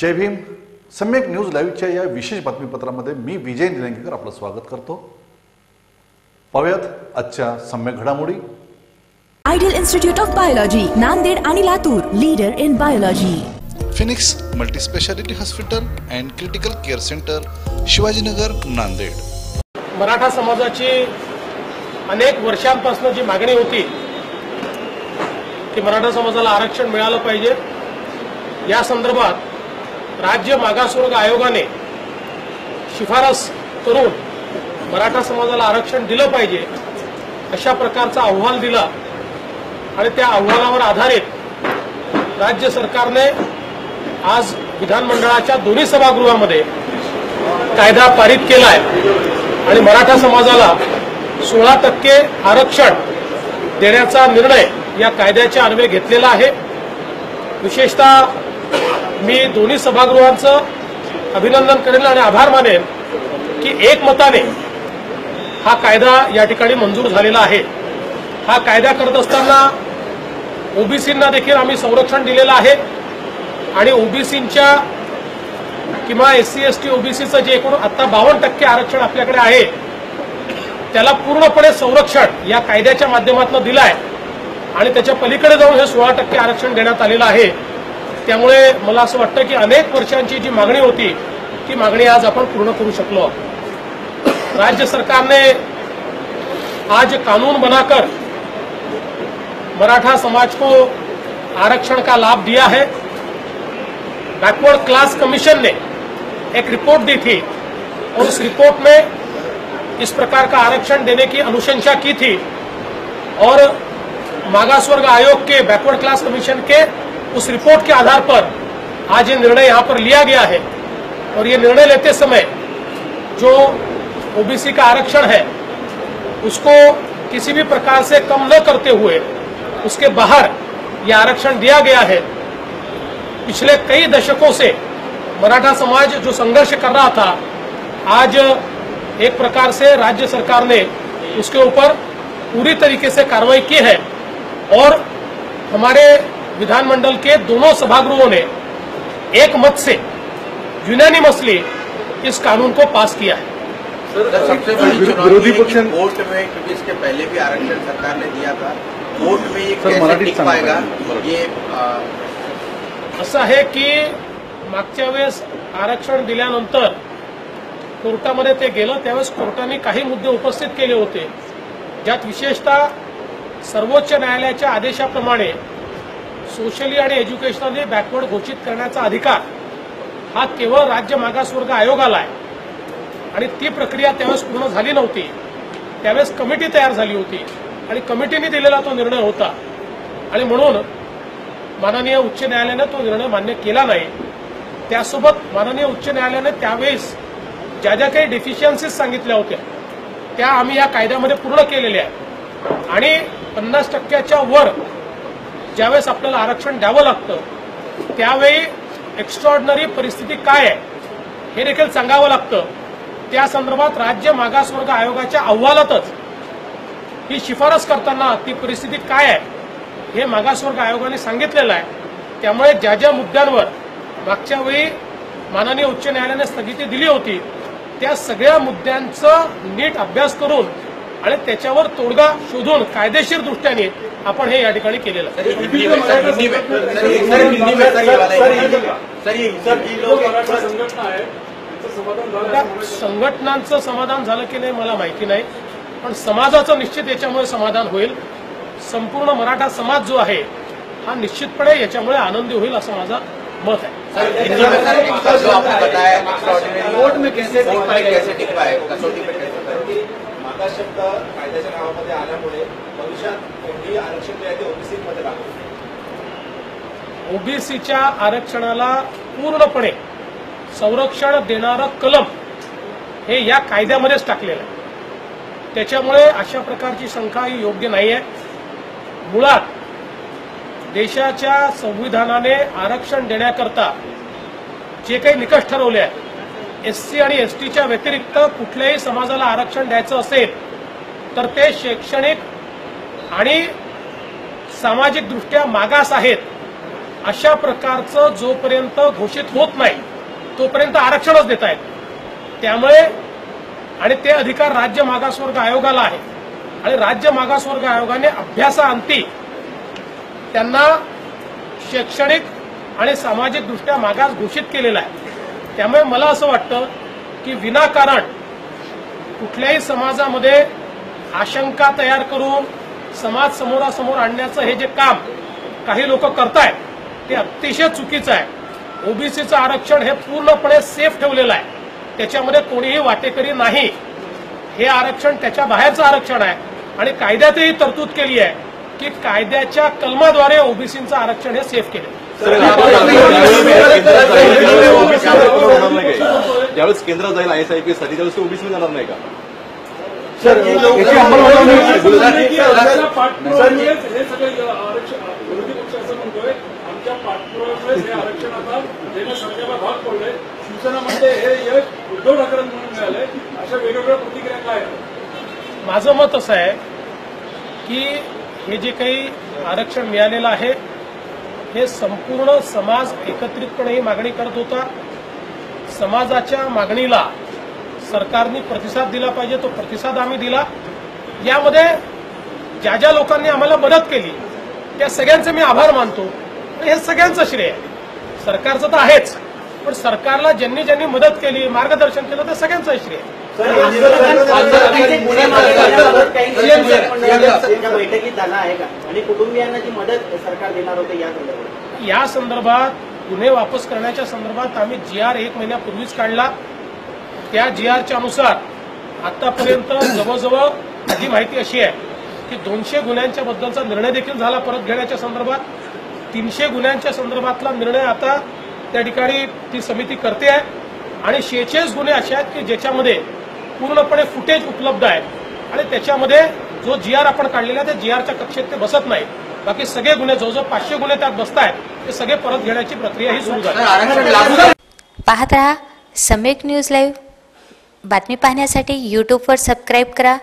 जय भीम. सम्यक न्यूज लाईव्हच्या या विशेष बातमीपत्रामध्ये मी विजय निलंगेकर आपलं स्वागत करतो. पाहूयात आजच्या सम्यक घडामोडी. Ideal institute of biology Nanded आणि Latur leader in biology Phoenix multispeciality hospital and critical care centre Shivajinagar Nanded. Maratha समाजाची अनेक वर्षांपासून जी मागणी होती की मराठा समाजाला आरक्षण मिळालं पाहिजे. या संदर्भात राज्य मागासवर्ग आयोगाने शिफारस करून मराठा समाजाला आरक्षण दिलं पाहिजे अशा प्रकारचा अहवाल दिला. आणि त्या अहवालावर आधारित राज्य सरकारने आज विधानमंडळाच्या दोन्ही सभागृहामध्ये कायदा पारित केला आहे आणि मराठा समाजाला सोळा टक्के आरक्षण देण्याचा निर्णय या कायद्याच्या अन्वये घेतलेला आहे. विशेषतः मी दोन्ही सभागृहांचं अभिनंदन करेन आणि आभार मानेन की एकमताने हा कायदा या ठिकाणी मंजूर झालेला आहे. हा कायदा करत असताना ओबीसींना देखील आम्ही संरक्षण दिलेलं आहे आणि ओबीसींच्या किंवा एस सी एस टी ओबीसीचं जे एकूण आता बावन्न टक्के आरक्षण आपल्याकडे आहे त्याला पूर्णपणे संरक्षण या कायद्याच्या माध्यमातून दिलं आहे आणि त्याच्या पलीकडे जाऊन हे सोळा टक्के आरक्षण देण्यात आलेलं आहे. त्यामुळे मला असं वाटतं की अनेक वर्षांची जी मागणी होती, ती मागणी आज आपण पूर्ण करू शकलो. राज्य सरकारने आज कानून बनाकर मराठा समाज को आरक्षण का लाभ दिया है बैकवर्ड क्लास कमीशन ने एक रिपोर्ट दी थी और उस रिपोर्ट में इस प्रकार का आरक्षण देने की अनुशंसा की थी और मागास वर्ग आयोग के बैकवर्ड क्लास कमीशन के उस रिपोर्ट के आधार पर आज ये निर्णय यहाँ पर लिया गया है। और ये निर्णय लेते समय जो ओबीसी का आरक्षण है, उसको किसी भी प्रकार से कम न करते हुए उसके बाहर ये आरक्षण दिया गया है। पिछले कई दशकों से मराठा समाज जो संघर्ष कर रहा था, आज एक प्रकार से राज्य सरकार ने उसके ऊपर पूरी तरीके से कार्रवाई की है। और हमारे विधानमंडल के दोनों सभागृहों ने एक मत से यूनानिमसली इस कानून को पास किया है। सर, सबसे बड़ी कि कोर्ट में क्योंकि इसके पहले भी आरक्षण सरकार ने दिया था कोर्ट में ये कैसे टिक पाएगा? ये असं आहे की मागच्या वेळेस आरक्षण दिल्यानंतर कोर्टामध्ये ते गेलं त्यावेळेस कोर्टाने काही मुद्दे उपस्थित केले होते. ज्यात विशेषतः सर्वोच्च न्यायालयाच्या आदेशाप्रमाणे सोशली आणि एज्युकेशनली बॅकवर्ड घोषित करण्याचा अधिकार हा केवळ राज्य मागासवर्ग आयोगाला आहे. आणि ती प्रक्रिया त्यावेळेस पूर्ण झाली नव्हती. त्यावेळेस कमिटी तयार झाली होती. आणि कमिटीने दिलेला तो निर्णय होता. आणि म्हणून माननीय उच्च न्यायालयानं तो निर्णय मान्य केला नाही. त्यासोबत माननीय उच्च न्यायालयाने त्यावेळेस ज्या ज्या काही डेफिशियन्सीज सांगितल्या होत्या त्या आम्ही या कायद्यामध्ये पूर्ण केलेल्या आहेत. आणि पन्नास टक्क्याच्या वर ज्यावेळेस आपल्याला आरक्षण द्यावं लागतं त्यावेळी एक्स्ट्रॉर्डनरी परिस्थिती काय आहे हे देखील सांगावं लागतं. त्या संदर्भात राज्य मागासवर्ग आयोगाच्या अहवालातच ही शिफारस करताना ती परिस्थिती काय आहे हे मागासवर्ग आयोगाने सांगितलेलं आहे. त्यामुळे ज्या ज्या मुद्द्यांवर मागच्या वेळी माननीय उच्च न्यायालयाने स्थगिती दिली होती त्या सगळ्या मुद्द्यांचं नीट अभ्यास करून आणि त्याच्यावर तोडगा शोधून कायदेशीर दृष्ट्याने आपण हे या ठिकाणी केलेलं संघटनांचं समाधान झालं की नाही मला माहिती नाही पण समाजाचं निश्चित याच्यामुळे समाधान होईल. संपूर्ण मराठा समाज जो आहे हा निश्चितपणे याच्यामुळे आनंदी होईल असं माझं मत आहे. कोर्ट में कैसे टिक कैसे टिक कसौटी पे कैसे पाएगा शब्द कायद्याच्या नावामध्ये आल्यामुळे भविष्यात ही आरक्षण जे आहे ते ओबीसीमध्ये लागू ओबीसीच्या आरक्षणाला पूर्णपणे संरक्षण देणारं कलम हे या कायद्यामध्येच टाकलेलं आहे. त्याच्यामुळे अशा प्रकारची शंका ही योग्य नाही आहे मुळात देशाच्या संविधानाने आरक्षण देण्याकरता जे काही निकष ठरवले आहेत एस सी आणि एस टीच्या व्यतिरिक्त कुठल्याही समाजाला आरक्षण द्यायचं असेल तर ते शैक्षणिक आणि सामाजिकदृष्ट्या मागास आहेत. अशा प्रकारचं जोपर्यंत घोषित होत नाही तोपर्यंत आरक्षणच देत आहेत. त्यामुळे आणि ते अधिकार राज्य मागासवर्ग आयोगाला आहे. आणि राज्य मागासवर्ग आयोगाने अभ्यासाअंती त्यांना शैक्षणिक आणि सामाजिकदृष्ट्या मागास घोषित केलेला आहे. त्यामुळे मला असं वाटतं की विनाकारण कुठल्याही समाजामध्ये आशंका तयार करून समाज समोरासमोर आणण्याचं हे जे काम काही लोक करतायत ते अतिशय चुकीचं आहे. ओबीसीचं आरक्षण हे पूर्णपणे सेफ ठेवलेलं आहे. त्याच्यामध्ये कोणीही वाटेकरी नाही. हे आरक्षण त्याच्या बाहेरचं आरक्षण आहे. आणि कायद्यातही तरतूद केली आहे की कायद्याच्या कलमाद्वारे ओबीसीचं आरक्षण हे सेफ केलं. ज्यावेळेस केंद्रात जाईल आय एस आय पी साठी त्यावेळेस ओबीसी जाणार नाही का? हे हे शिवसेना म्हणते हे यश उद्धव मिळालंय. अशा वेगवेगळ्या प्रतिक्रिया काय आहेत? माझं मत असं आहे की हे जे काही आरक्षण मिळालेलं आहे हे संपूर्ण समाज एकत्रितपणे ही मागणी करत होता. समाजाच्या मागणीला सरकारने प्रतिसाद दिला पाहिजे तो प्रतिसाद आम्ही दिला. यामध्ये ज्या ज्या लोकांनी आम्हाला मदत केली त्या सगळ्यांचे मी आभार मानतो. हे सगळ्यांचं श्रेय आहे. सरकारचं तर आहेच पण सरकारला ज्यांनी ज्यांनी मदत केली मार्गदर्शन केलं ते सगळ्यांचं श्रेय बैठकीत झाला आहे का? आणि कुटुंबियांना जी मदत सरकार देणार होतं या संदर्भात गुन्हे वापस करण्याच्या संदर्भात आम्ही जी आर एक महिन्यापूर्वीच काढला. त्या जी आरच्या अनुसार आतापर्यंत जवळजवळ माझी माहिती अशी आहे की दोनशे गुन्ह्यांच्या बद्दलचा निर्णय देखील झाला परत घेण्याच्या संदर्भात. तीनशे गुन्ह्यांच्या संदर्भातला निर्णय आता त्या ठिकाणी ती समिती करते आहे. आणि शेहेचाळीस गुन्हे असे आहेत की ज्याच्यामध्ये पूर्णपणे फुटेज उपलब्ध आहे. आणि त्याच्यामध्ये जो जी आर आपण काढलेला आहे त्या जी आरच्या कक्षेत ते बसत नाही. बाकी सगळे गुन्हे जवळजवळ पाचशे गुन्हे त्यात बसत आहेत ते सगळे परत घेण्याची प्रक्रिया ही सुरू झाली? पाहत रहा सम्यक न्यूज लाईव्ह. बातमी पाहण्यासाठी यूट्यूबवर सबस्क्राईब करा.